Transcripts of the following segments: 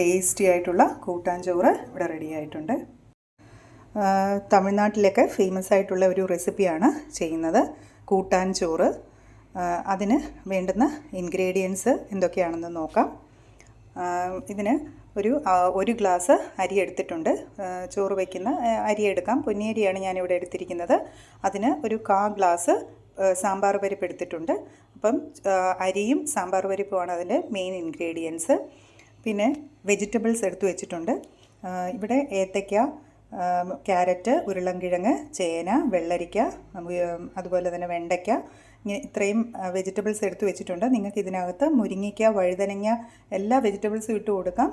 Tasty ആയിട്ടുള്ള കൂട്ടാൻ ചോറ് ഇവിടെ റെഡി ആയിട്ടുണ്ട്. തമിഴ്നാട്ടിലൊക്കെ ഫേമസ് ആയിട്ടുള്ള ഒരു റെസിപ്പിയാണ് ചെയ്യുന്നത് കൂട്ടാൻ ചോറ് അതിന് വേണ്ടുന്ന ഇൻഗ്രീഡിയൻസ് എന്തൊക്കെയാണെന്ന് നോക്കാം. ഇതിന് ഒരു ഒരു ഗ്ലാസ് അരി എടുത്തിട്ടുണ്ട്. ചോറ് വയ്ക്കുന്ന അരി എടുക്കാം. പൊന്നിയരിയാണ് ഞാനിവിടെ എടുത്തിരിക്കുന്നത്. അതിന് ഒരു കാ ഗ്ലാസ് സാമ്പാർ പരിപ്പ് എടുത്തിട്ടുണ്ട്. അപ്പം അരിയും സാമ്പാർ പരിപ്പുമാണ് അതിന്റെ മെയിൻ ഇൻഗ്രീഡിയൻസ് പിന്നെ വെജിറ്റബിൾസ് എടുത്തു വെച്ചിട്ടുണ്ട്. ഇവിടെ ഏത്തയ്ക്ക ക്യാരറ്റ് ഉരുളൻകിഴങ്ങ് ചേന വെള്ളരിക്ക അതുപോലെ തന്നെ വെണ്ടയ്ക്ക. ഇത്രയും വെജിറ്റബിൾസ് എടുത്തു വെച്ചിട്ടുണ്ട്. നിങ്ങൾക്ക് ഇതിനകത്ത് മുരിങ്ങയ്ക്ക വഴുതനങ്ങ എല്ലാ വെജിറ്റബിൾസും ഇട്ട് കൊടുക്കാം.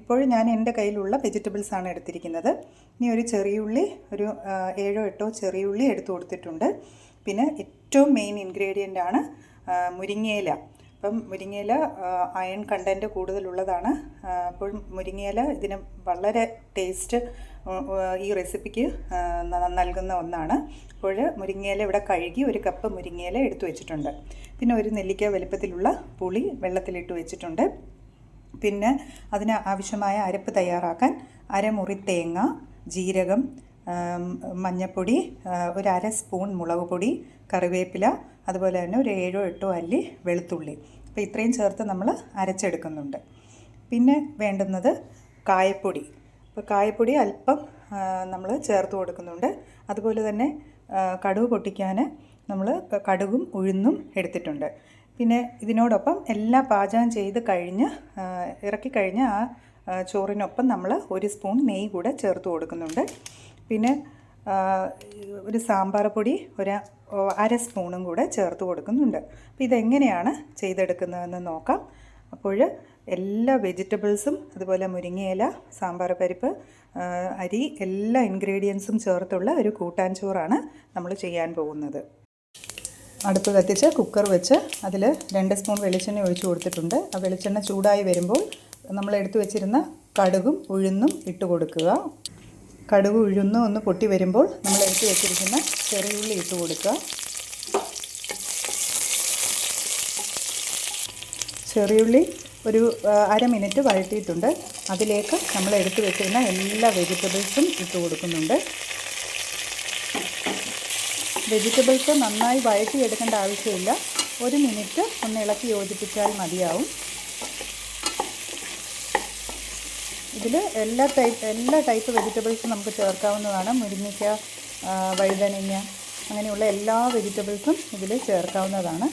ഇപ്പോൾ ഞാൻ എന്റെ കയ്യിലുള്ള വെജിറ്റബിൾസ് ആണ് എടുത്തിരിക്കുന്നത്. ഇനി ഒരു ചെറിയുള്ളി ഒരു ഏഴോ എട്ടോ ചെറിയുള്ളി എടുത്തു കൊടുത്തിട്ടുണ്ട്. പിന്നെ ഏറ്റവും മെയിൻ ഇൻഗ്രീഡിയന്റ് ആണ് മുരിങ്ങയില. അപ്പം മുരിങ്ങയില അയൺ കണ്ടന്റ് കൂടുതലുള്ളതാണ്. അപ്പോൾ മുരിങ്ങയില ഇതിന് വളരെ ടേസ്റ്റ് ഈ റെസിപ്പിക്ക് നൽകുന്ന ഒന്നാണ്. അപ്പോൾ മുരിങ്ങയില ഇവിടെ കഴുകി ഒരു കപ്പ് മുരിങ്ങയില എടുത്തു വെച്ചിട്ടുണ്ട്. പിന്നെ ഒരു നെല്ലിക്ക വലുപ്പത്തിലുള്ള പുളി വെള്ളത്തിലിട്ട് വെച്ചിട്ടുണ്ട്. പിന്നെ അതിന് ആവശ്യമായ അരപ്പ് തയ്യാറാക്കാൻ അരമുറി തേങ്ങ ജീരകം മഞ്ഞൾപ്പൊടി ആ, ഒരു അര സ്പൂൺ മുളക് പൊടി കറിവേപ്പില അതുപോലെ തന്നെ ഒരു ഏഴോ എട്ടോ അല്ലി വെളുത്തുള്ളി. അപ്പോൾ ഇത്രയും ചേർത്ത് നമ്മൾ അരച്ചെടുക്കുന്നുണ്ട്. പിന്നെ വേണ്ടുന്നത് കായപ്പൊടി. അപ്പോൾ കായപ്പൊടി അല്പം നമ്മൾ ചേർത്ത് കൊടുക്കുന്നുണ്ട്. അതുപോലെ തന്നെ കടുക് പൊട്ടിക്കാൻ നമ്മൾ കടുകും ഉഴുന്നും എടുത്തിട്ടുണ്ട്. പിന്നെ ഇതിനോടൊപ്പം എല്ലാ പാചകം ചെയ്ത് കഴിഞ്ഞ് ഇറക്കി കഴിഞ്ഞ് ആ, ചോറിനൊപ്പം നമ്മൾ ഒരു സ്പൂൺ നെയ്യ് കൂടെ ചേർത്ത് കൊടുക്കുന്നുണ്ട്. പിന്നെ ഒരു സാമ്പാർ പൊടി ഒരു അര സ്പൂണും കൂടെ ചേർത്ത് കൊടുക്കുന്നുണ്ട്. അപ്പോൾ ഇതെങ്ങനെയാണ് ചെയ്തെടുക്കുന്നതെന്ന് നോക്കാം. അപ്പോൾ എല്ലാ വെജിറ്റബിൾസും അതുപോലെ മുരിങ്ങയില സാമ്പാർ പരിപ്പ് അരി എല്ലാ ഇൻഗ്രീഡിയൻസും ചേർത്തുള്ള ഒരു കൂട്ടാൻ ചോറാണ് നമ്മൾ ചെയ്യാൻ പോകുന്നത്. അടുപ്പ് കത്തിച്ച് കുക്കർ വെച്ച് അതിൽ രണ്ട് സ്പൂൺ വെളിച്ചെണ്ണ ഒഴിച്ചു കൊടുത്തിട്ടുണ്ട്. ആ വെളിച്ചെണ്ണ ചൂടായി വരുമ്പോൾ നമ്മൾ എടുത്തു വെച്ചിരുന്ന കടുകും ഉഴുന്നും ഇട്ട് കൊടുക്കുക. കടുക് ഉഴുന്ന് ഒന്ന് പൊട്ടി വരുമ്പോൾ നമ്മൾ എടുത്തു വെച്ചിരിക്കുന്ന ചെറിയുള്ളി ഇട്ട് കൊടുക്കുക. ചെറിയുള്ളി ഒരു അര മിനിറ്റ് വഴറ്റിയിട്ടുണ്ട്. അതിലേക്ക് നമ്മൾ എടുത്തു വെച്ചിരുന്ന എല്ലാ വെജിറ്റബിൾസും ഇട്ട് കൊടുക്കുന്നുണ്ട്. വെജിറ്റബിൾസ് നന്നായി വഴറ്റിയെടുക്കേണ്ട ആവശ്യമില്ല. ഒരു മിനിറ്റ് ഒന്ന് ഇളക്കി യോജിപ്പിച്ചാൽ മതിയാവും. ഇതിൽ എല്ലാ ടൈപ്പ് എല്ലാ ടൈപ്പ് വെജിറ്റബിൾസും നമുക്ക് ചേർക്കാവുന്നതാണ്. മുരിങ്ങയ്ക്ക വഴുതനങ്ങ അങ്ങനെയുള്ള എല്ലാ വെജിറ്റബിൾസും ഇതിൽ ചേർക്കാവുന്നതാണ്.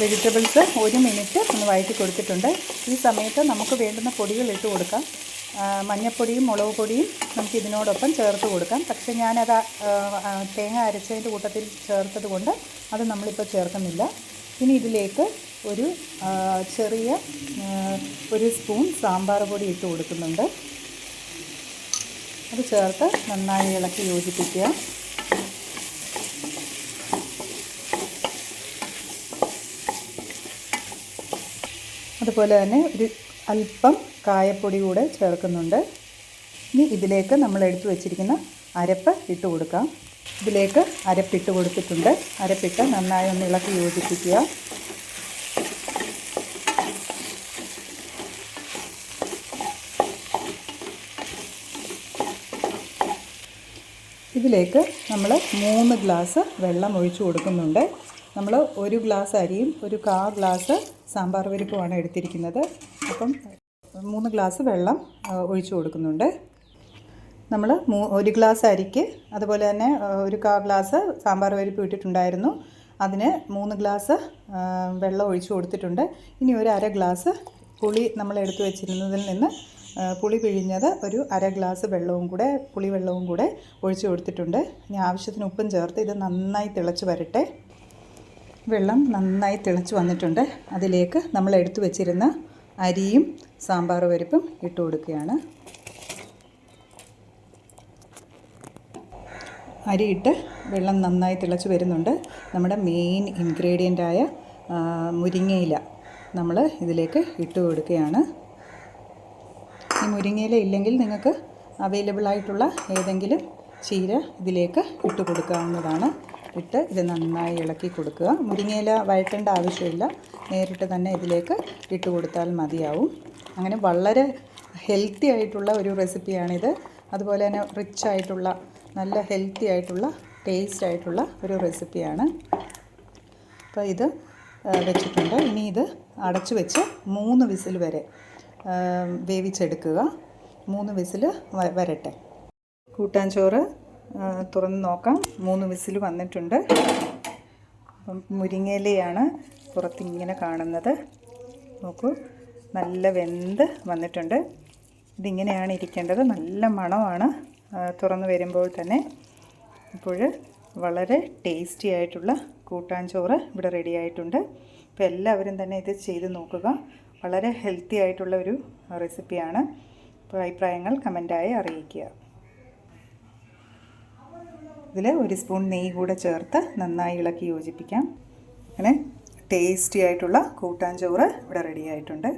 വെജിറ്റബിൾസ് ഒരു മിനിറ്റ് ഒന്ന് വഴറ്റി കൊടുത്തിട്ടുണ്ട്. ഈ സമയത്ത് നമുക്ക് വേണ്ടുന്ന പൊടികൾ ഇട്ട് കൊടുക്കാം. മഞ്ഞൾപ്പൊടിയും മുളക് പൊടിയും നമുക്ക് ഇതിനോടൊപ്പം ചേർത്ത് കൊടുക്കാം. പക്ഷേ ഞാനത് തേങ്ങ അരച്ചതിന്റെ കൂട്ടത്തിൽ ചേർത്തത് കൊണ്ട് അത് നമ്മളിപ്പോൾ ചേർക്കുന്നില്ല. ഇനി ഇതിലേക്ക് ഒരു ചെറിയ ഒരു സ്പൂൺ സാമ്പാർ പൊടി ഇട്ട് കൊടുക്കുന്നുണ്ട്. അത് ചേർത്ത് നന്നായി ഇളക്കി യോജിപ്പിക്കുക. അതുപോലെ തന്നെ ഒരു അല്പം കായപ്പൊടി കൂടെ ചേർക്കുന്നുണ്ട്. ഇനി ഇതിലേക്ക് നമ്മൾ എടുത്തു വച്ചിരിക്കുന്ന അരപ്പ് ഇട്ട് കൊടുക്കാം. ഇതിലേക്ക് അരപ്പിട്ട് കൊടുത്തിട്ടുണ്ട്. അരപ്പിട്ട് നന്നായി ഒന്ന് ഇളക്കി യോജിപ്പിക്കുക. ഇതിലേക്ക് നമ്മൾ മൂന്ന് ഗ്ലാസ് വെള്ളം ഒഴിച്ചു കൊടുക്കുന്നുണ്ട്. നമ്മൾ ഒരു ഗ്ലാസ് അരിയും ഒരു കാ ഗ്ലാസ് സാമ്പാർ പരിപ്പുമാണ് എടുത്തിരിക്കുന്നത്. അപ്പം മൂന്ന് ഗ്ലാസ് വെള്ളം ഒഴിച്ചു കൊടുക്കുന്നുണ്ട്. നമ്മൾ ഒരു ഗ്ലാസ് അരിക്ക് അതുപോലെ തന്നെ ഒരു കാ ഗ്ലാസ് സാമ്പാർ പരിപ്പ് ഇട്ടിട്ടുണ്ടായിരുന്നു. അതിന് മൂന്ന് ഗ്ലാസ് വെള്ളം ഒഴിച്ചു കൊടുത്തിട്ടുണ്ട്. ഇനി ഒരു അര ഗ്ലാസ് പുളി നമ്മൾ എടുത്തു വെച്ചിരുന്നതിൽ നിന്ന് പുളി പിഴിഞ്ഞത് ഒരു അര ഗ്ലാസ് വെള്ളവും കൂടെ പുളി വെള്ളവും കൂടെ ഒഴിച്ചു കൊടുത്തിട്ടുണ്ട്. ഇനി ആവശ്യത്തിന് ഉപ്പും ചേർത്ത് ഇത് നന്നായി തിളച്ച് വരട്ടെ. വെള്ളം നന്നായി തിളച്ച് വന്നിട്ടുണ്ട്. അതിലേക്ക് നമ്മൾ എടുത്തു വെച്ചിരുന്ന അരിയും സാമ്പാർ പരിപ്പും ഇട്ട് കൊടുക്കുകയാണ്. അരിയിട്ട് വെള്ളം നന്നായി തിളച്ച് വരുന്നുണ്ട്. നമ്മുടെ മെയിൻ ഇൻഗ്രീഡിയന്റായ മുരിങ്ങയില നമ്മൾ ഇതിലേക്ക് ഇട്ട് കൊടുക്കുകയാണ്. ഈ മുരിങ്ങയില ഇല്ലെങ്കിൽ നിങ്ങൾക്ക് അവൈലബിൾ ആയിട്ടുള്ള ഏതെങ്കിലും ചീര ഇതിലേക്ക് ഇട്ട് കൊടുക്കാവുന്നതാണ്. ഇട്ട് ഇത് നന്നായി ഇളക്കി കൊടുക്കുക. മുരിങ്ങയില വഴറ്റേണ്ട ആവശ്യമില്ല. നേരിട്ട് തന്നെ ഇതിലേക്ക് ഇട്ട് കൊടുത്താൽ മതിയാവും. അങ്ങനെ വളരെ ഹെൽത്തി ആയിട്ടുള്ള ഒരു റെസിപ്പിയാണിത് അതുപോലെ തന്നെ റിച്ച് ആയിട്ടുള്ള നല്ല ഹെൽത്തി ആയിട്ടുള്ള ടേസ്റ്റ് ആയിട്ടുള്ള ഒരു റെസിപ്പിയാണ് അപ്പോൾ ഇത് വെച്ചിട്ടുണ്ട്. ഇനി ഇത് അടച്ചു വെച്ച് മൂന്ന് വിസിൽ വരെ വേവിച്ചെടുക്കുക. മൂന്ന് വിസിൽ വരട്ടെ. കൂട്ടാൻ ചോറ് തുറന്ന് നോക്കാം. മൂന്ന് വിസിൽ വന്നിട്ടുണ്ട്. അപ്പം മുരിങ്ങയിലയാണ് പുറത്തിങ്ങനെ കാണുന്നത്. നോക്കൂ നല്ല വെന്ത് വന്നിട്ടുണ്ട്. ഇതിങ്ങനെയാണ് ഇരിക്കേണ്ടത്. നല്ല മണമാണ് തുറന്നു തുറന്ന് വരുമ്പോൾ തന്നെ. ഇപ്പോൾ വളരെ ടേസ്റ്റി ആയിട്ടുള്ള കൂട്ടാൻ ചോറ് ഇവിടെ റെഡി ആയിട്ടുണ്ട്. അപ്പോൾ എല്ലാവരും തന്നെ ഇത് ചെയ്ത് നോക്കുക. വളരെ ഹെൽത്തി ആയിട്ടുള്ള ഒരു റെസിപ്പിയാണ് അഭിപ്രായങ്ങൾ കമന്റായി അറിയിക്കുക. ഇതിൽ ഒരു സ്പൂൺ നെയ്യ് കൂടെ ചേർത്ത് നന്നായി ഇളക്കി യോജിപ്പിക്കാം. അങ്ങനെ ടേസ്റ്റി ആയിട്ടുള്ള കൂട്ടാൻ ചോറ് ഇവിടെ റെഡി ആയിട്ടുണ്ട്.